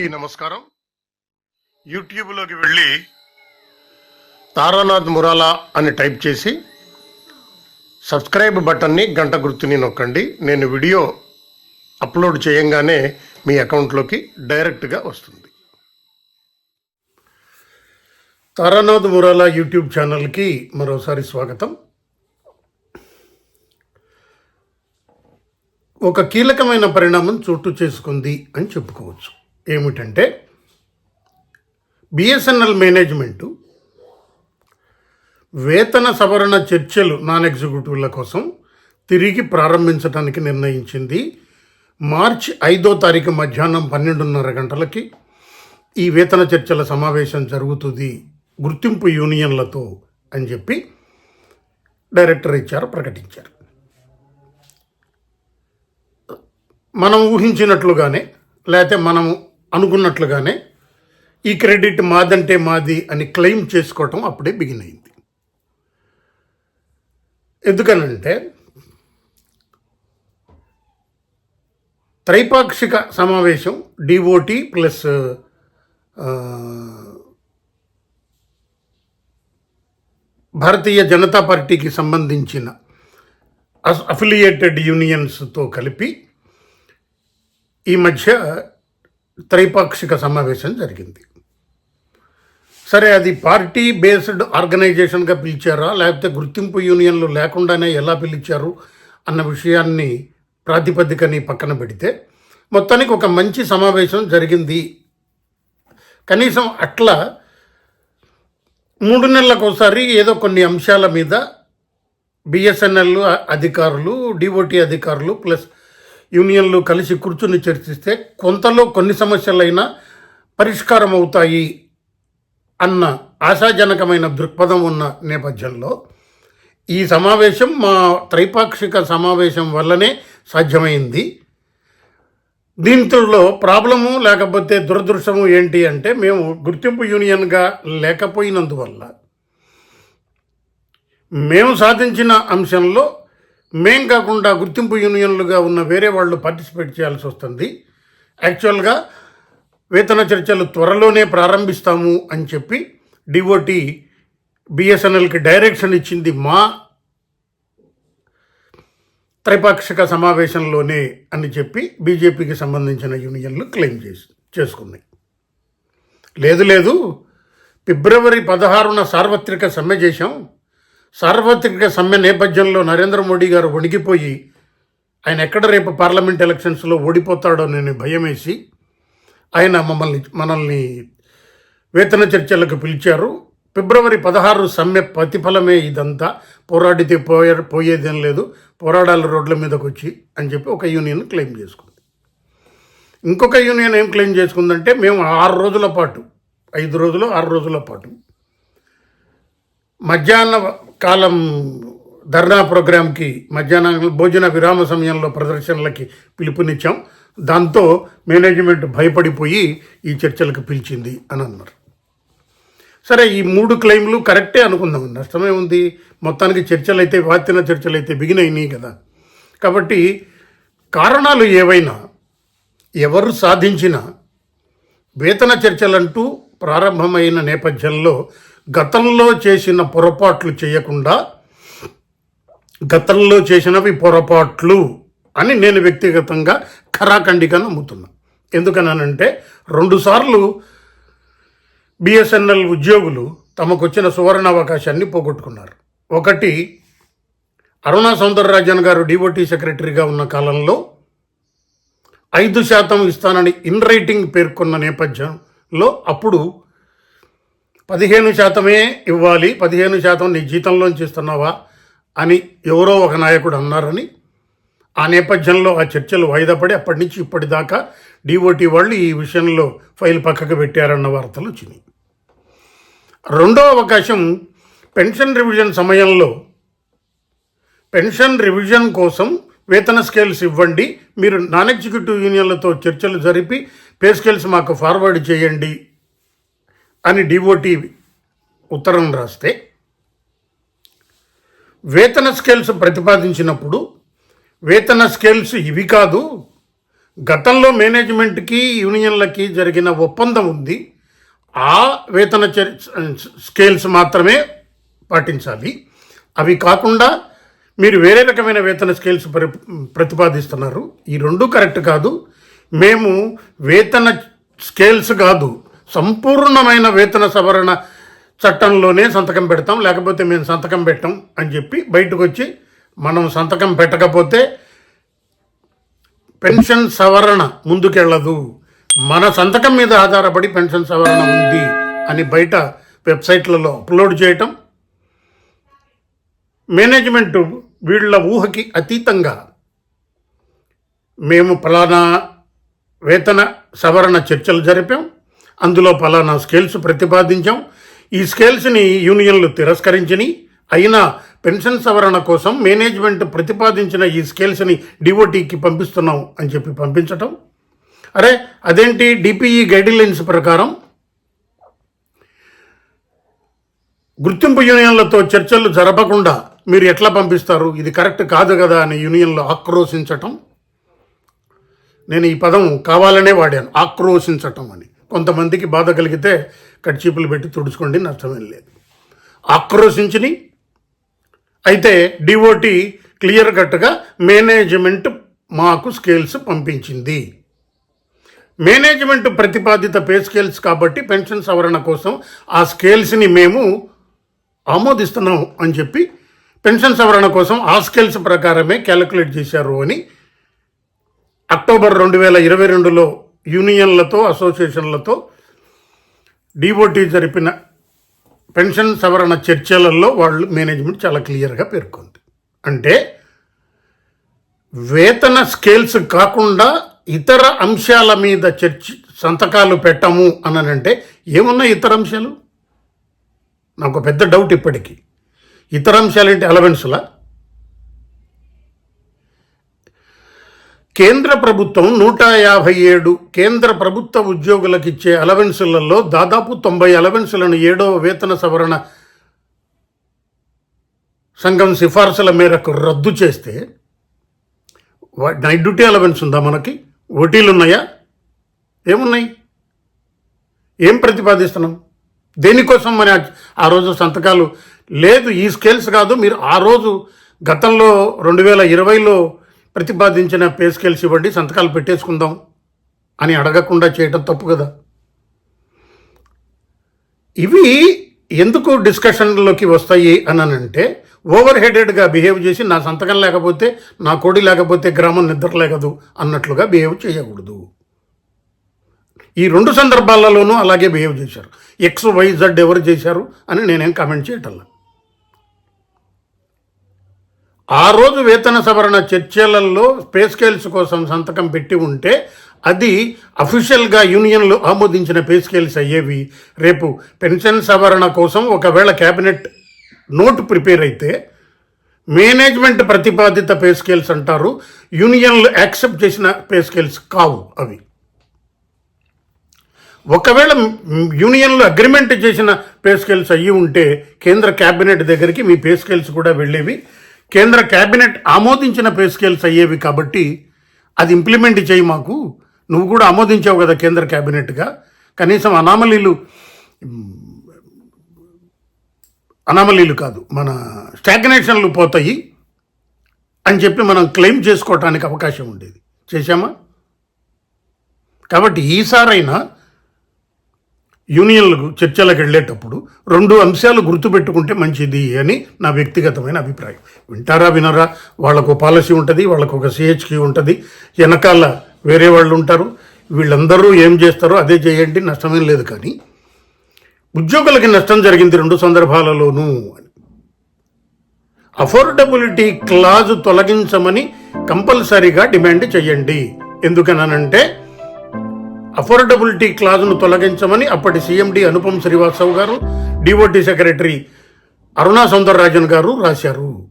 అందరికీ నమస్కారం. యూట్యూబ్లోకి వెళ్ళి తారానాథ్ మురాలా అని టైప్ చేసి సబ్స్క్రైబ్ బటన్ని గంట గుర్తుని నొక్కండి. నేను వీడియో అప్లోడ్ చేయంగానే మీ అకౌంట్లోకి డైరెక్ట్గా వస్తుంది. తారానాథ్ మురాలా యూట్యూబ్ ఛానల్కి మరోసారి స్వాగతం. ఒక కీలకమైన పరిణామం చోటు చేసుకుంది అని చెప్పుకోవచ్చు. ఏమిటంటే బిఎస్ఎన్ఎల్ మేనేజ్మెంటు వేతన సవరణ చర్చలు నాన్ ఎగ్జిక్యూటివ్ల కోసం తిరిగి ప్రారంభించడానికి నిర్ణయించింది. మార్చి ఐదో తారీఖు మధ్యాహ్నం పన్నెండున్నర గంటలకి ఈ వేతన చర్చల సమావేశం జరుగుతుంది గుర్తింపు యూనియన్లతో అని చెప్పి డైరెక్టర్ ఇచ్చారు ప్రకటించారు. మనం ఊహించినట్లుగానే లేకపోతే మనం అనుకున్నట్లుగానే ఈ క్రెడిట్ మాదంటే మాది అని క్లెయిమ్ చేసుకోవటం అప్పుడే బిగిన్ అయింది. ఎందుకనంటే త్రైపాక్షిక సమావేశం డిఓటి ప్లస్ భారతీయ జనతా పార్టీకి సంబంధించిన అఫిలియేటెడ్ యూనియన్స్తో కలిపి ఈ మధ్య త్రైపాక్షిక సమావేశం జరిగింది. సరే అది పార్టీ బేస్డ్ ఆర్గనైజేషన్గా పిలిచారా? లేకపోతే గుర్తింపు యూనియన్లు లేకుండానే ఎలా పిలిచారు? అన్న విషయాన్ని ప్రాతిపదికని పక్కన పెడితే మొత్తానికి ఒక మంచి సమావేశం జరిగింది. కనీసం అట్లా మూడు నెలలకోసారి ఏదో కొన్ని అంశాల మీద బిఎస్ఎన్ఎల్ అధికారులు డిఓటి అధికారులు ప్లస్ యూనియన్లు కలిసి కూర్చుని చర్చిస్తే కొంతలో కొన్ని సమస్యలైనా పరిష్కారం అవుతాయి అన్న ఆశాజనకమైన దృక్పథం ఉన్న నేపథ్యంలో ఈ సమావేశం మా త్రైపాక్షిక సమావేశం వల్లనే సాధ్యమైంది. దీంట్లో ప్రాబ్లము లేకపోతే దురదృష్టము ఏంటి అంటే మేము గుర్తింపు యూనియన్గా లేకపోయినందువల్ల మేము సాధించిన అంశంలో మేం కాకుండా గుర్తింపు యూనియన్లుగా ఉన్న వేరే వాళ్ళు పార్టిసిపేట్ చేయాల్సి వస్తుంది. యాక్చువల్గా వేతన చర్చలు త్వరలోనే ప్రారంభిస్తాము అని చెప్పి డిఓటి బిఎస్ఎన్ఎల్కి డైరెక్షన్ ఇచ్చింది మా త్రైపాక్షిక సమావేశంలోనే అని చెప్పి బీజేపీకి సంబంధించిన యూనియన్లు క్లెయిమ్ చేసి చేసుకున్నాయి. లేదు లేదు. ఫిబ్రవరి పదహారున సార్వత్రిక సమ్మె చేశాం. సార్వత్రిక సమ్మె నేపథ్యంలో నరేంద్ర మోడీ గారు వణికిపోయి ఆయన ఎక్కడ రేపు పార్లమెంట్ ఎలక్షన్స్లో ఓడిపోతాడో నేను భయమేసి ఆయన మమ్మల్ని మనల్ని వేతన చర్చలకు పిలిచారు. ఫిబ్రవరి పదహారు సమ్మె ప్రతిఫలమే ఇదంతా. పోరాడితే పోయే పోయేదేం లేదు. పోరాడాలి రోడ్ల మీదకి వచ్చి అని చెప్పి ఒక యూనియన్ క్లెయిమ్ చేసుకుంది. ఇంకొక యూనియన్ ఏం క్లెయిమ్ చేసుకుందంటే మేము ఆరు రోజుల పాటు ఐదు రోజులు ఆరు రోజుల పాటు మధ్యాహ్న కాలం ధర్నా ప్రోగ్రాంకి మధ్యాహ్నం భోజన విరామ సమయంలో ప్రదర్శనలకి పిలుపునిచ్చాం. దాంతో మేనేజ్మెంట్ భయపడిపోయి ఈ చర్చలకు పిలిచింది అని అన్నారు. సరే ఈ మూడు క్లెయిమ్లు కరెక్టే అనుకుందాం నష్టమే ఉంది. మొత్తానికి చర్చలు అయితే వాతిన చర్చలు అయితే బిగినైనాయి కదా. కాబట్టి కారణాలు ఏవైనా ఎవరు సాధించిన వేతన చర్చలంటూ ప్రారంభమైన నేపథ్యంలో గతంలో చేసిన పొరపాట్లు చేయకుండా గతంలో చేసినవి పొరపాట్లు అని నేను వ్యక్తిగతంగా ఖరాఖండిగా నమ్ముతున్నా. ఎందుకనంటే రెండుసార్లు బిఎస్ఎన్ఎల్ ఉద్యోగులు తమకు వచ్చిన సువర్ణ అవకాశాన్ని పోగొట్టుకున్నారు. ఒకటి అరుణా సౌందరరాజన్ గారు డిఓటీ సెక్రటరీగా ఉన్న కాలంలో ఐదు శాతం ఇస్తానని ఇన్ రైటింగ్ పేర్కొన్న నేపథ్యంలో అప్పుడు పదిహేను శాతమే ఇవ్వాలి పదిహేను శాతం నీ జీతంలోంచి ఇస్తున్నావా అని ఎవరో ఒక నాయకుడు అన్నారని ఆ నేపథ్యంలో ఆ చర్చలు వాయిదా పడి అప్పటి నుంచి ఇప్పటిదాకా డిఓటి వాళ్ళు ఈ విషయంలో ఫైల్ పక్కకు పెట్టారన్న వార్తలు వచ్చినాయి రెండో అవకాశం పెన్షన్ రివిజన్ సమయంలో పెన్షన్ రివిజన్ కోసం వేతన స్కేల్స్ ఇవ్వండి. మీరు నాన్ ఎగ్జిక్యూటివ్ యూనియన్లతో చర్చలు జరిపి పే స్కేల్స్ మాకు ఫార్వర్డ్ చేయండి అని డిఓటి ఉత్తరం రాస్తే వేతన స్కేల్స్ ప్రతిపాదించినప్పుడు వేతన స్కేల్స్ ఇవి కాదు గతంలో మేనేజ్మెంట్కి యూనియన్లకి జరిగిన ఒప్పందం ఉంది. ఆ వేతన చర్- స్కేల్స్ మాత్రమే పాటించాలి. అవి కాకుండా మీరు వేరే రకమైన వేతన స్కేల్స్ ప్ర ప్రతిపాదిస్తున్నారు. ఈ రెండు కరెక్ట్ కాదు. మేము వేతన స్కేల్స్ కాదు. సంపూర్ణమైన వేతన సవరణ చట్టంలోనే సంతకం పెడతాం లేకపోతే మేము సంతకం పెట్టాం అని చెప్పి బయటకు వచ్చి మనం సంతకం పెట్టకపోతే పెన్షన్ సవరణ ముందుకెళ్ళదు. మన సంతకం మీద ఆధారపడి పెన్షన్ సవరణ ఉంది అని బయట వెబ్సైట్లలో అప్లోడ్ చేయటం మేనేజ్మెంట్ వీళ్ళ ఊహకి అతీతంగా మేము ఫలానా వేతన సవరణ చర్చలు జరిపాం. అందులో పలానా స్కేల్స్ ప్రతిపాదించాం. ఈ స్కేల్స్ని యూనియన్లు తిరస్కరించిని. అయినా పెన్షన్ సవరణ కోసం మేనేజ్మెంట్ ప్రతిపాదించిన ఈ స్కేల్స్ని డిఓటీకి పంపిస్తున్నాం అని చెప్పి పంపించటం. అరే అదేంటి డిపిఈ గైడ్లైన్స్ ప్రకారం? గుర్తింపు యూనియన్లతో చర్చలు జరపకుండా మీరు ఎట్లా పంపిస్తారు? ఇది కరెక్ట్ కాదు కదా అని యూనియన్లు ఆక్రోశించటం. నేను ఈ పదం కావాలనే వాడాను. ఆక్రోశించటం అని. కొంతమందికి బాధ కలిగితే కడ్చీపులు పెట్టి తుడుచుకోండి నష్టమేం లేదు. ఆక్రోశించిని. అయితే డిఓటి క్లియర్ కట్గా మేనేజ్మెంట్ మాకు స్కేల్స్ పంపించింది. మేనేజ్మెంట్ ప్రతిపాదిత పే స్కేల్స్ కాబట్టి పెన్షన్ సవరణ కోసం ఆ స్కేల్స్ని మేము ఆమోదిస్తున్నాం అని చెప్పి పెన్షన్ సవరణ కోసం ఆ స్కేల్స్ ప్రకారమే క్యాలిక్యులేట్ చేశారు అని అక్టోబర్ రెండు వేల ఇరవై రెండులో యూనియన్లతో అసోసియేషన్లతో డిఓటీ జరిపిన పెన్షన్ సవరణ చర్చలలో వాళ్ళు మేనేజ్మెంట్ చాలా క్లియర్గా పేర్కొంది. అంటే వేతన స్కేల్స్ కాకుండా ఇతర అంశాల మీద చర్చ సంతకాలు పెట్టము అనంటే ఏమున్నాయి ఇతర అంశాలు? నాకు పెద్ద డౌట్ ఇప్పటికీ. ఇతర అంశాలు ఏంటి? అలవెన్స్లా కేంద్ర ప్రభుత్వం నూట యాభై ఏడు కేంద్ర ప్రభుత్వ ఉద్యోగులకు ఇచ్చే అలవెన్సులలో దాదాపు తొంభై అలవెన్సులను ఏడవ వేతన సవరణ సంఘం సిఫార్సుల మేరకు రద్దు చేస్తే వా- నైట్ డ్యూటీ అలవెన్స్ ఉందా మనకి? ఓటీలు ఉన్నాయా ఏమున్నాయి? ఏం ప్రతిపాదిస్తున్నాం? దేనికోసం మరి ఆ రోజు సంతకాలు? లేదు ఈ స్కేల్స్ కాదు మీరు ఆ రోజు గతంలో రెండు వేల ఇరవైలో ప్రతిపాదించిన పే స్కేల్స్ ఇవ్వండి సంతకాలు పెట్టేసుకుందాం అని అడగకుండా చేయటం తప్పు కదా. ఇవి ఎందుకు డిస్కషన్లోకి వస్తాయి అని అంటే ఓవర్ హెడెడ్గా బిహేవ్ చేసి నా సంతకం లేకపోతే నా కోడి లేకపోతే గ్రామం నిద్ర లేకదు అన్నట్లుగా బిహేవ్ చేయకూడదు. ఈ రెండు సందర్భాలలోనూ అలాగే బిహేవ్ చేశారు. ఎక్స్ వై జెడ్ ఎవరు చేశారు అని నేనేం కామెంట్ చేయటం ఆ రోజు వేతన సవరణ చర్చలలో పే స్కేల్స్ కోసం సంతకం పెట్టి ఉంటే అది అఫీషియల్గా యూనియన్లు ఆమోదించిన పే స్కేల్స్ అయ్యేవి. రేపు పెన్షన్ సవరణ కోసం ఒకవేళ క్యాబినెట్ నోట్ ప్రిపేర్ అయితే మేనేజ్మెంట్ ప్రతిపాదిత పే స్కేల్స్ అంటారు. యూనియన్లు యాక్సెప్ట్ చేసిన పే స్కేల్స్ కావు అవి. ఒకవేళ యూనియన్లు అగ్రిమెంట్ చేసిన పే స్కేల్స్ అయ్యి ఉంటే కేంద్ర క్యాబినెట్ దగ్గరికి మీ పే స్కేల్స్ కూడా వెళ్ళేవి. కేంద్ర క్యాబినెట్ ఆమోదించిన పే స్కేల్స్ అయ్యేవి కాబట్టి అది ఇంప్లిమెంట్ చేయి మాకు. నువ్వు కూడా ఆమోదించావు కదా కేంద్ర క్యాబినెట్గా. కనీసం అనామలీలు అనామలీలు కాదు మన స్టాగ్నేషన్లు పోతాయి అని చెప్పి మనం క్లెయిమ్ చేసుకోవటానికి అవకాశం ఉండేది. చేశామా? కాబట్టి ఈసారైనా యూనియన్లకు చర్చలకు వెళ్ళేటప్పుడు రెండు అంశాలు గుర్తుపెట్టుకుంటే మంచిది అని నా వ్యక్తిగతమైన అభిప్రాయం. వింటారా వినరా? వాళ్ళకు పాలసీ ఉంటుంది వాళ్ళకు ఒక సిహెచ్కి ఉంటుంది వెనకాల వేరే వాళ్ళు ఉంటారు వీళ్ళందరూ ఏం చేస్తారో అదే చేయండి నష్టమేం లేదు కానీ ఉద్యోగులకి నష్టం జరిగింది రెండు సందర్భాలలోనూ అని. అఫోర్డబిలిటీ క్లాజ్ తొలగించమని కంపల్సరీగా డిమాండ్ చేయండి. ఎందుకనంటే అఫోర్డబిలిటీ క్లాజ్ను తొలగించమని అప్పటి సీఎండి అనుపమ్ శ్రీవాత్సవ్ గారు డిఓటీ సెక్రటరీ అరుణా సౌందరరాజన్ గారు రాశారు.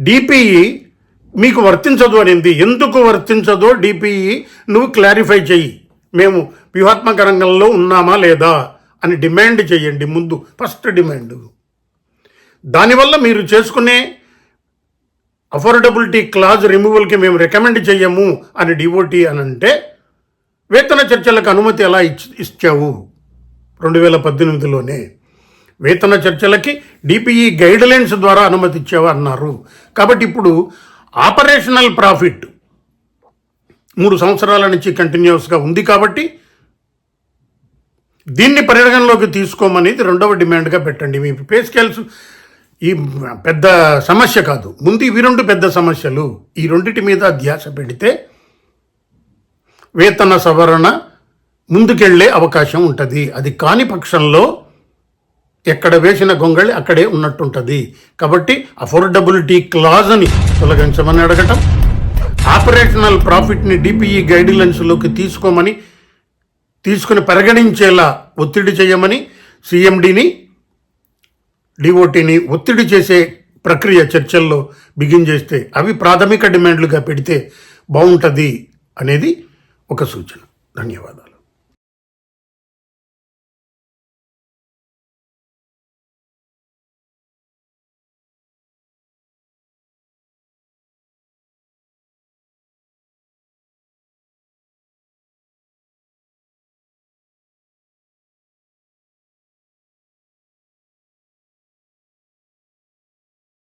డిపిఈ మీకు వర్తించదు అనింది. ఎందుకు వర్తించదో డిపిఈ నువ్వు క్లారిఫై చెయ్యి. మేము వ్యూహాత్మక రంగంలో ఉన్నామా లేదా అని డిమాండ్ చేయండి ముందు. ఫస్ట్ డిమాండ్ దానివల్ల మీరు చేసుకునే అఫోర్డబిలిటీ క్లాజ్ రిమూవల్కి మేము రికమెండ్ చెయ్యము అని డిఓటి అని అంటే వేతన చర్చలకు అనుమతి ఎలా ఇచ్ ఇచ్చావు? రెండు వేల పద్దెనిమిదిలోనే వేతన చర్చలకి డిపిఈ గైడ్లైన్స్ ద్వారా అనుమతి ఇచ్చావు అన్నారు. కాబట్టి ఇప్పుడు ఆపరేషనల్ ప్రాఫిట్ మూడు సంవత్సరాల నుంచి కంటిన్యూస్గా ఉంది కాబట్టి దీన్ని పరిగణలోకి తీసుకోమనేది రెండవ డిమాండ్గా పెట్టండి. మీ పే స్కేల్స్ ఈ పెద్ద సమస్య కాదు. ముందు ఇవి రెండు పెద్ద సమస్యలు. ఈ రెండింటి మీద ధ్యాస పెడితే వేతన సవరణ ముందుకెళ్ళే అవకాశం ఉంటుంది. అది కాని పక్షంలో ఎక్కడ వేసిన గొంగళి అక్కడే ఉన్నట్టుంటుంది. కాబట్టి అఫోర్డబిలిటీ క్లాజ్ని తొలగించమని అడగటం ఆపరేషనల్ ప్రాఫిట్ని డిపిఈ గైడ్లైన్స్లోకి తీసుకోమని తీసుకుని పరిగణించేలా ఒత్తిడి చేయమని సిఎండిని డిఓటిని ఒత్తిడి చేసే ప్రక్రియ చర్చల్లో బిగిన్ చేస్తే అవి ప్రాథమిక డిమాండ్లుగా పెడితే బాగుంటుంది అనేది ఒక సూచన ధన్యవాదాలు